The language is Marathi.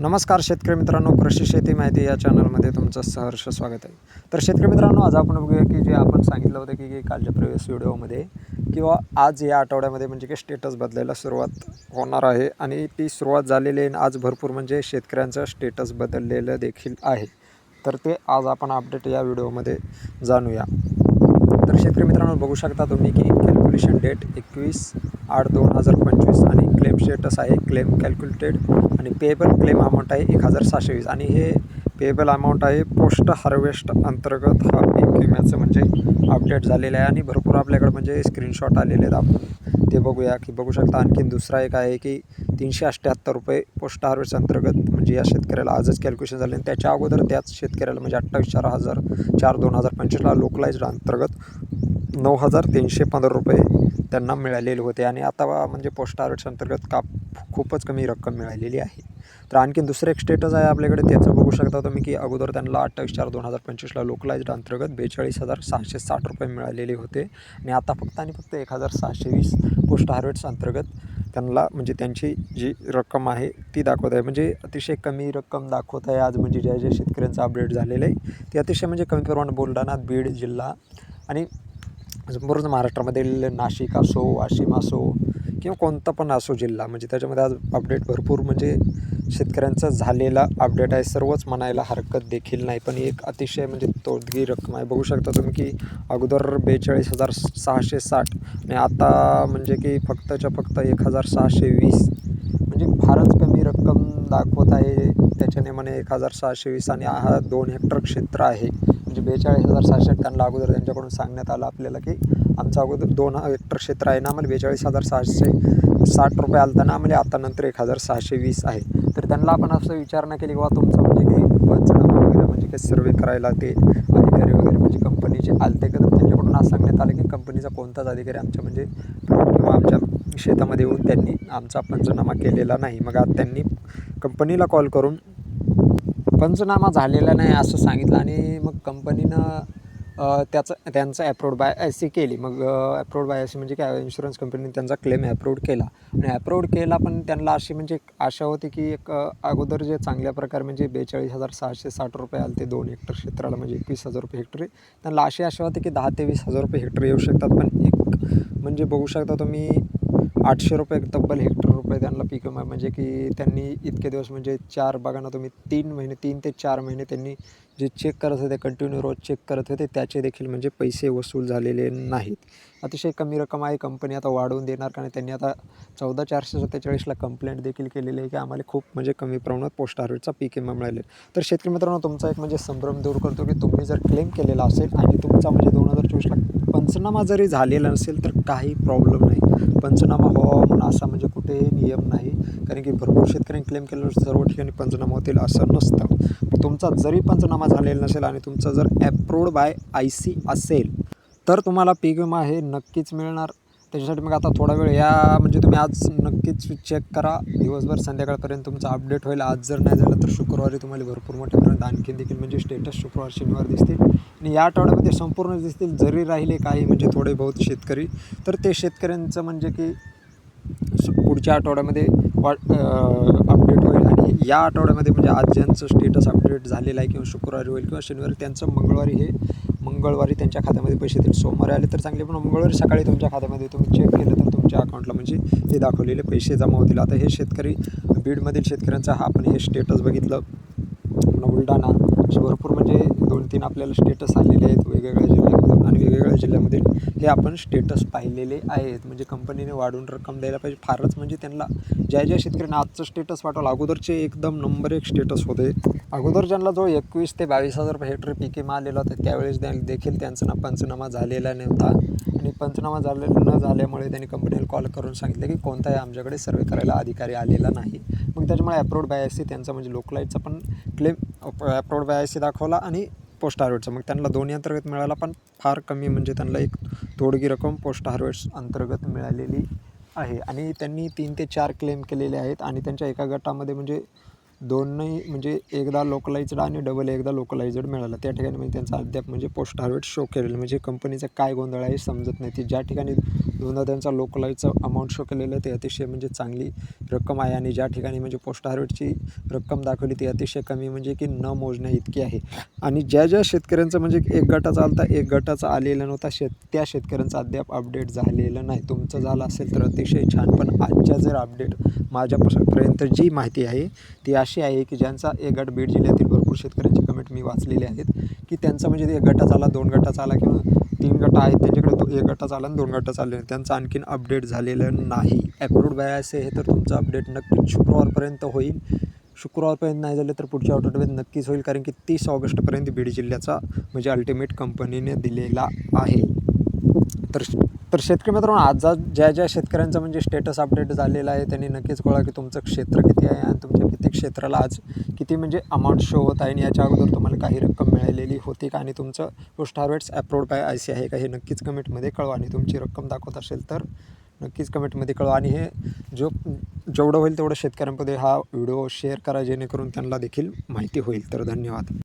नमस्कार शेतकरी मित्रांनो कृषी शेती माहिती या चॅनलमध्ये तुमचं सहर्ष स्वागत आहे. तर शेतकरी मित्रांनो आज आपण बघूया की जे आपण सांगितलं होतं की की कालच्या प्रिव्हियस व्हिडिओमध्ये किंवा आज या आठवड्यामध्ये म्हणजे की स्टेटस बदलायला सुरुवात होणार आहे आणि ती सुरुवात झालेली आहे आणि आज भरपूर म्हणजे शेतकऱ्यांचं स्टेटस बदललेलं देखील आहे. तर ते आज आपण अपडेट या व्हिडिओमध्ये जाणूया. तर शेतकरी मित्रांनो बघू शकता तुम्ही की कॅल्क्युलेशन डेट एकवीस आठ दोन हजार पंचवीस आणि क्लेम स्टेटस आहे क्लेम कॅल्क्युलेटेड आणि पेएबल क्लेम अमाऊंट आहे एक हजार सहाशे वीस आणि हे पेएबल अमाऊंट आहे पोस्ट हार्वेस्ट अंतर्गत हा पीक विम्याचं म्हणजे अपडेट झालेलं आहे आणि भरपूर आपल्याकडे म्हणजे स्क्रीनशॉट आलेले आहेत आपण. ते बघूया की बघू शकता आणखीन दुसरा एक आहे की तीनशे अठ्ठ्याहत्तर रुपये पोस्ट हार्वेस्ट अंतर्गत म्हणजे या शेतकऱ्याला आजच कॅल्क्युलेशन झाले आणि त्याच्या अगोदर त्याच शेतकऱ्याला म्हणजे अठ्ठावीस चार हजार चार दोन हजार पंचवीसला लोकलाईज अंतर्गत नऊ हजार तीनशे पंधरा रुपये त्यांना मिळालेले होते आणि आता म्हणजे पोस्ट हार्वेस्ट अंतर्गत काप खूपच कमी रक्कम मिळालेली आहे. तर आणखी दुसरं एक स्टेटस आहे आपल्याकडे त्याचं बघू शकता तुम्ही की अगोदर त्यांना अठ्ठावीस चार दोन हजार पंचवीसला लोकलाइज्ड अंतर्गत बेचाळीस हजार सहाशे साठ रुपये मिळालेले होते. आणि आता फक्त आणि फक्त एक हजार सहाशे वीस पोस्ट हार्वेस्ट अंतर्गत त्यांना म्हणजे त्यांची जी रक्कम आहे ती दाखवत आहे. म्हणजे अतिशय कमी रक्कम दाखवत आहे आज म्हणजे ज्या ज्या शेतकऱ्यांचं अपडेट झालेलं आहे ते अतिशय म्हणजे कमी प्रमाणात बुलढाणा बीड जिल्हा आणि संपूर्ण महाराष्ट्रामधील नाशिक असो वाशिम असो किंवा कोणता पण असो जिल्हा म्हणजे त्याच्यामध्ये आज अपडेट भरपूर म्हणजे शेतकऱ्यांचं झालेला अपडेट आहे. सर्वच म्हणायला हरकत देखील नाही. पण एक अतिशय म्हणजे तोडगी रक्कम आहे. बघू शकता तुम्ही की अगोदर बेचाळीस हजार सहाशे साठ आणि आता म्हणजे की फक्तच्या फक्त एक हजार सहाशे वीस म्हणजे फारच कमी रक्कम दाखवत आहे. त्याच्याने म्हणे एक हजार सहाशे वीस आणि हा दोन हेक्टर क्षेत्र आहे. म्हणजे बेचाळीस हजार सहाशे त्यांना अगोदर त्यांच्याकडून सांगण्यात आलं आपल्याला की आमचं अगोदर दोन हेक्टर क्षेत्र आहे ना आम्हाला बेचाळीस हजार सहाशे साठ रुपये आलता ना आम्हाला म्हणजे आता नंतर एक हजार सहाशे वीस आहे. तर त्यांना आपण असं विचारणा केली की बा तुमचं म्हणजे की पंचनामा वगैरे म्हणजे काही सर्वे करायला ते अधिकारी वगैरे म्हणजे कंपनीचे आलते का? तर त्यांच्याकडून असं सांगण्यात आलं की कंपनीचा कोणताच अधिकारी आमच्या म्हणजे किंवा आमच्या शेतामध्ये येऊन त्यांनी आमचा पंचनामा केलेला नाही. मग आज त्यांनी कंपनीला कॉल करून पंचनामा झालेला नाही असं सांगितलं आणि मग कंपनीनं त्याचं त्यांचं ॲप्रूव्ड बाय आय सी केली. मग ॲप्रूव्ड बाय आय सी म्हणजे काय? इन्शुरन्स कंपनीने त्यांचा क्लेम ॲप्रूव्ड केला. आणि ॲप्रूव्ड केला पण त्यांना अशी म्हणजे आशा होती की एक अगोदर जे चांगल्या प्रकारे म्हणजे बेचाळीस हजार सहाशे साठ रुपये आले ते दोन हेक्टर क्षेत्राला म्हणजे एकवीस हजार रुपये हेक्टरी. त्यांना अशी आशा होती की दहा ते वीस हजार रुपये हेक्टर येऊ शकतात. पण एक म्हणजे बघू शकता तुम्ही आठशे रुपये तब्बल हेक्टर रुपये त्यांना पीक विमा म्हणजे की त्यांनी इतके दिवस म्हणजे चार बागांना तुम्ही तीन महिने तीन ते चार महिने त्यांनी जे चेक करत होते कंटिन्यू रोज चेक करत होते त्याचे देखील म्हणजे पैसे वसूल झालेले नाहीत. अतिशय कमी रक्कम आहे कंपनी आता वाढवून देणार कारण त्यांनी आता चौदा चारशे सत्तेचाळीसला कंप्लेंट देखील केलेली आहे की आम्हाला खूप म्हणजे कमी प्रमाणात पोस्ट हार्वेस्टचा पीक विमा मिळाले तर शेतकरी मित्रांनो तुमचा एक म्हणजे संभ्रम दूर करतो की तुम्ही जर क्लेम केलेला असेल आणि तुमचा म्हणजे दोन हजार चोवीसला पंचनामा जरी झालेला नसेल तर काही प्रॉब्लेम नाही. पंचनामा व्हावा म्हणून असा म्हणजे कुठेही नियम नाही. कारण की भरपूर शेतकऱ्यांनी क्लेम केल्यावर सर्व ठिकाणी पंचनामा होतील असं नसतं. तुमचा जरी पंचनामा झालेला नसेल आणि तुमचा जर ॲप्रूव्ड बाय आय सी असेल तर तुम्हाला पीक विमा हे नक्कीच मिळणार. त्याच्यासाठी मग आता थोडा वेळ या म्हणजे तुम्ही आज नक्कीच चेक करा. दिवसभर संध्याकाळपर्यंत तुमचं अपडेट होईल. आज जर नाही झालं तर शुक्रवारी तुम्हाला भरपूर मोठ्यापर्यंत आणखीन देखील म्हणजे स्टेटस शुक्रवार शनिवार दिसतील. आणि या आठवड्यामध्ये संपूर्ण दिसतील जरी राहिले काही म्हणजे थोडे बहुत शेतकरी तर ते शेतकऱ्यांचं म्हणजे की पुढच्या आठवड्यामध्ये वा अपडेट होईल. आणि या आठवड्यामध्ये म्हणजे आज ज्यांचं स्टेटस अपडेट झालेलं आहे किंवा शुक्रवारी होईल किंवा शनिवारी त्यांचं मंगळवारी हे मंगळवारी त्यांच्या खात्यामध्ये पैसे येतील सोमवारी आले तर चांगले पण मंगळवारी सकाळी तुमच्या खात्यामध्ये तुम्ही चेक केलं तर तुमच्या अकाउंटला म्हणजे ते दाखवलेले पैसे जमा होतील. आता हे शेतकरी बीडमधील शेतकऱ्यांचा हा आपण हे स्टेटस बघितलं. बुलढाणा असे भरपूर म्हणजे दोन तीन आपल्याला स्टेटस आलेले आहेत वेगवेगळ्या जिल्ह्यामधून आणि वेगवेगळ्या जिल्ह्यामधील हे आपण स्टेटस पाहिलेले आहेत. म्हणजे कंपनीने वाढून रक्कम द्यायला पाहिजे. फारच म्हणजे त्यांना ज्या ज्या शेतकऱ्यांना आजचं स्टेटस पाठवलं अगोदरचे एकदम नंबर एक स्टेटस होते. अगोदर ज्यांना जो एकवीस ते बावीस हजार रुपये हेक्टर पिकेमा आलेला होता त्यावेळेस देखील त्यांचा ना पंचनामा झालेला नव्हता. आणि पंचनामा झालेला न झाल्यामुळे त्यांनी कंपनीला कॉल करून सांगितलं की कोणताही आमच्याकडे सर्वे करायला अधिकारी आलेला नाही. मग त्याच्यामुळे अप्रोड बाय सी त्यांचा म्हणजे लोकलाईटचा पण claim approved by I C दाखवला आणि पोस्ट हार्वेस्टचा मग त्यांना दोन्ही अंतर्गत मिळाला पण फार कमी म्हणजे त्यांना एक थोडगी रक्कम पोस्ट हार्वेस्ट अंतर्गत मिळालेली आहे. आणि त्यांनी तीन ते चार क्लेम केलेले आहेत आणि त्यांच्या एका गटामध्ये म्हणजे दोनही म्हणजे एकदा लोकलाइज्ड आणि डबल एकदा लोकलाइज्ड मिळाला. त्या ठिकाणी म्हणजे त्यांचा अद्याप म्हणजे पोस्ट हार्वेस्ट शो केलेलं म्हणजे कंपनीचा काय गोंधळ आहे समजत नाही. ती ज्या ठिकाणी दोनदा त्यांचा लोकलाईचं अमाऊंट शो केलेलं आहे ते अतिशय म्हणजे चांगली रक्कम आहे आणि ज्या ठिकाणी म्हणजे पोस्ट हार्वेस्टची रक्कम दाखवली ती अतिशय कमी म्हणजे की न मोजण्या इतकी आहे. आणि ज्या ज्या शेतकऱ्यांचं म्हणजे एक गटाचा आलता एक गटाचा आलेला नव्हता शेत त्या शेतकऱ्यांचा अद्याप अपडेट झालेलं नाही. तुमचं झालं असेल तर अतिशय छान पण आजच्या जर अपडेट माझ्यापर्यंत जी माहिती आहे ती अशी आहे की ज्यांचा एक गट बीड जिल्ह्यातील भरपूर शेतकऱ्यांची कमेंट मी वाचलेली आहेत की त्यांचा म्हणजे एक गटाचा आला दोन गटाचा आला किंवा तीन गट आहेत त्यांच्याकडे तो एक गटाचा आला आणि दोन गटाचा आले. त्यांचं आणखीन अपडेट झालेलं नाही. अप्रूव्ड बाय असे हे तर तुमचं अपडेट नक्कीच शुक्रवारपर्यंत होईल. शुक्रवारपर्यंत नाही झालं तर पुढच्या आठवड्यात नक्कीच होईल कारण की तीस ऑगस्टपर्यंत बीड जिल्ह्याचा म्हणजे अल्टिमेट कंपनीने दिलेला आहे. तर तर शेतकरी मित्रांनो आज जा- ज्या ज्या शेतकऱ्यांचं म्हणजे स्टेटस अपडेट झालेलं आहे त्यांनी नक्कीच कळा की तुमचं क्षेत्र किती आहे आणि तुमच्या किती क्षेत्राला आज किती म्हणजे अमाऊंट शो होत आहे आणि याच्या अगोदर तुम्हाला काही रक्कम मिळालेली होती का आणि तुमचं post harvest approved by I C आहे का हे नक्कीच कमेंटमध्ये कळवा आणि तुमची रक्कम दाखवत असेल तर नक्कीच कमेंटमध्ये कळवा आणि हे जो जेवढं होईल तेवढं शेतकऱ्यांमध्ये हा व्हिडिओ शेअर करा जेणेकरून त्यांना देखील माहिती होईल. तर धन्यवाद.